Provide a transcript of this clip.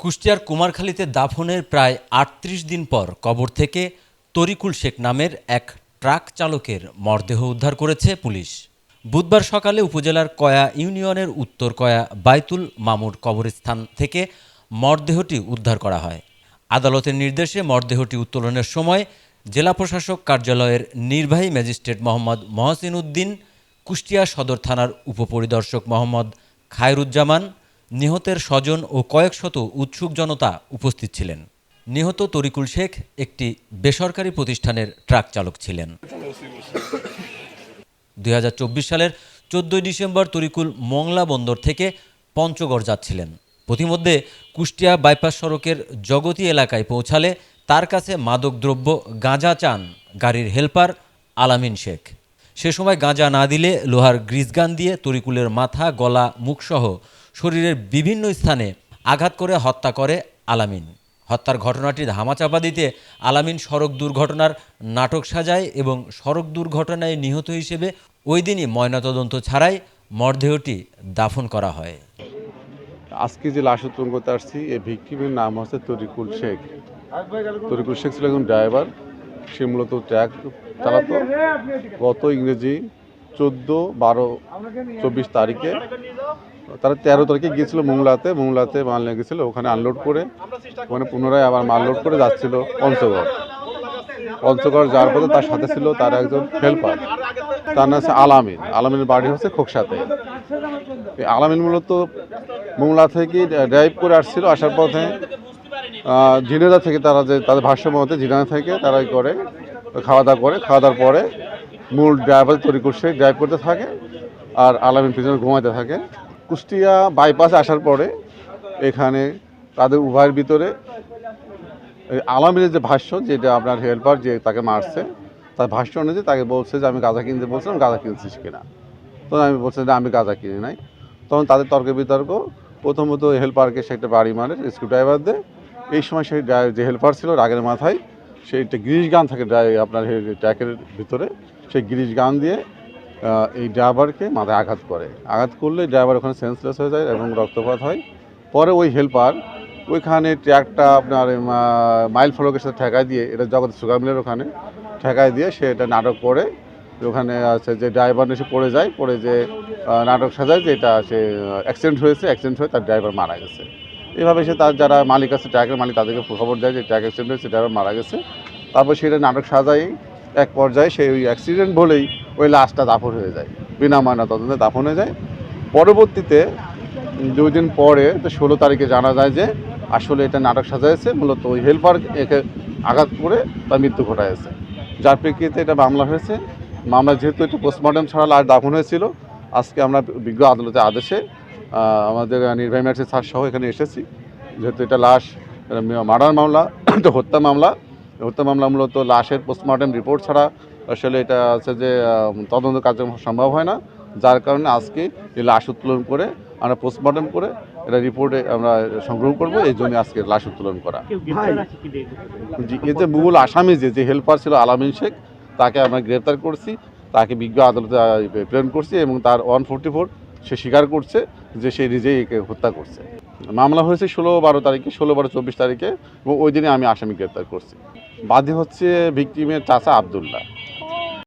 কুষ্টিয়ার কুমারখালীতে দাফনের প্রায় আটত্রিশ দিন পর কবর থেকে তরিকুল শেখ নামের এক ট্রাক চালকের মরদেহ উদ্ধার করেছে পুলিশ। বুধবার সকালে উপজেলার কয়া ইউনিয়নের উত্তর কয়া বাইতুল মামুর কবরস্থান থেকে মরদেহটি উদ্ধার করা হয়। আদালতের নির্দেশে মরদেহটি উত্তোলনের সময় জেলা প্রশাসক কার্যালয়ের নির্বাহী ম্যাজিস্ট্রেট মোহাম্মদ মহসিন উদ্দিন, কুষ্টিয়া সদর থানার উপপরিদর্শক মোহাম্মদ খায়রুজ্জামান নিহতের স্বজন ও কয়েক শত উৎসুক জনতা উপস্থিত ছিলেন। নিহত তরিকুল শেখ একটি বেসরকারি প্রতিষ্ঠানের ট্রাক চালক ছিলেন। দু হাজার চব্বিশ সালের চোদ্দই ডিসেম্বর তরিকুল মংলা বন্দর থেকে পঞ্চগড় যাচ্ছিলেন। প্রতিমধ্যে কুষ্টিয়া বাইপাস সড়কের জগতী এলাকায় পৌঁছালে তার কাছে মাদকদ্রব্য, গাঁজা চান, গাড়ির হেল্পার, আলামিন শেখ। সে সময় গাঁজা না দিলে লোহার গ্রিসগান দিয়ে তরিকুলের মাথা, গলা, মুখসহ শরীরের বিভিন্ন স্থানে আঘাত করে হত্যা করে আলামিন। হত্যার ঘটনাটি ধামাচাপা দিতে আলামিন সড়ক দুর্ঘটনার নাটক সাজায় এবং সড়ক দুর্ঘটনায় নিহত হিসেবে ওই দিনই ময়নাতদন্ত ছাড়াই মরদেহটি দাফন করা হয়। আজকে যে লাশ উত্তোলন করতে আসছি এই ভিক্টিমের নাম হচ্ছে তরিকুল শেখ। তরিকুল শেখ ছিল একজন ড্রাইভার। সে মূলত ট্র্যাক চালাতো। গত ইংরেজি চোদ্দ, বারো, চব্বিশ তারিখে। তারা তেরো তারিখে গিয়েছিল মোংলাতে। মোংলাতে মাল নিয়ে গেছিল ওখানে আনলোড করে, ওখানে পুনরায় আবার মাল লোড করে যাচ্ছিল পঞ্চগড়। পঞ্চগড় যাওয়ার পথে তার সাথে ছিল তার একজন হেল্পার তার নাম হচ্ছে আলামিন। আলামিনের বাড়ি হচ্ছে খোকসাতে। আলামিন মূলত মোংলা থেকে ড্রাইভ করে আসছিল, আসার পথে ঝিনেদা থেকে তারা যে তাদের ভাষ্য মতে ঝিনাদা থেকে তারাই করে খাওয়া দাওয়া করে। খাওয়া দাওয়ার পরে মূল ড্রাইভার তৈরি করছে ড্রাইভ করতে থাকে আর আলামিন পিছনে ঘুমাইতে থাকে। কুষ্টিয়া বাইপাসে আসার পরে এখানে তাদের উভয়ের ভিতরে আলামিনের যে ভাষ্য, যেটা আপনার হেল্পার যে তাকে মারছে, তার ভাষ্য অনুযায়ী তাকে বলছে যে, আমি গাঁজা কিনতে বলছিলাম, গাঁজা কিনছিস কিনা? তখন আমি বলছি যে আমি গাঁজা কিনি নাই। তখন তাদের তর্ক বিতর্ক, প্রথমত হেল্পারকে সে একটা বাড়ি মারে স্ক্রু ড্রাইভার দেয় এই সময় সেই যে হেল্পার ছিল রাগের মাথায়, সেই একটা গ্রিস গান থাকে আপনার ট্র্যাকের ভিতরে, সেই গ্রিস গান দিয়ে এই ড্রাইভারকে মাথায় আঘাত করে। আঘাত করলে ড্রাইভার ওখানে সেন্সলেস হয়ে যায় এবং রক্তপাত হয়। পরে ওই হেল্পার ওইখানে ট্র্যাকটা আপনার মাইল ফলকের সাথে ঠেকায় দিয়ে, এটা জগৎ সুগার মিলের ওখানে ঠেকায় দিয়ে সে এটা নাটক করে। ওখানে আছে যে ড্রাইভার এসে পড়ে যায়, পড়ে যে নাটক সাজায় যে এটা সে অ্যাক্সিডেন্ট হয়েছে অ্যাক্সিডেন্ট হয়ে তার ড্রাইভার মারা গেছে। এভাবে সে তার যারা মালিক আছে ট্র্যাকের মালিক, তাদেরকে খবর দেয় যে ট্র্যাক অ্যাক্সিডেন্ট হয়েছে ড্রাইভার মারা গেছে। তারপর সেটা নাটক সাজাই এক পর্যায়ে সেই ওই অ্যাক্সিডেন্ট বলেই ওই লাশটা দাফন হয়ে যায়। বিনা ময়না তদন্তে দাফন হয়ে যায়। পরবর্তীতে দুই দিন পরে, তো ষোলো তারিখে জানা যায় যে আসলে এটা নাটক সাজাইছে, মূলত ওই হেল্পার একে আঘাত করে তার মৃত্যু ঘটাইছে। যার প্রেক্ষিতে এটা মামলা হয়েছে। মামলা যেহেতু এটা পোস্টমর্টম ছাড়া লাশ দাফন হয়েছিল, আজকে আমরা বিজ্ঞ আদালতের আদেশে আমাদের নির্বাহী ম্যাজিস্ট্রেট স্যার সহ এখানে এসেছি। যেহেতু এটা লাশ মার্ডার মামলা তো হত্যা মামলা। হত্যা মামলা মূলত লাশের পোস্টমর্টম রিপোর্ট ছাড়া আসলে এটা আছে যে তদন্ত কার্যক্রম সম্ভব হয় না। যার কারণে আজকে এই লাশ উত্তোলন করে আমরা পোস্টমর্টম করে এটা রিপোর্টে আমরা সংগ্রহ করব। এই জন্য আজকে লাশ উত্তোলন করা। জি এতে মূল আসামি যে যে হেল্পার ছিল আলামিন শেখ তাকে আমরা গ্রেপ্তার করছি। তাকে বিজ্ঞ আদালতে প্রেরণ করছি এবং তার ওয়ান ফোরটি ফোর সে স্বীকার করছে যে সে নিজেই একে হত্যা করছে। মামলা হয়েছে ষোলো বারো তারিখে, ষোলো বারো চব্বিশ তারিখে, এবং ওই দিনে আমি আসামি গ্রেপ্তার করছি। বাদী হচ্ছে ভিকটিমের চাচা আবদুল্লাহ।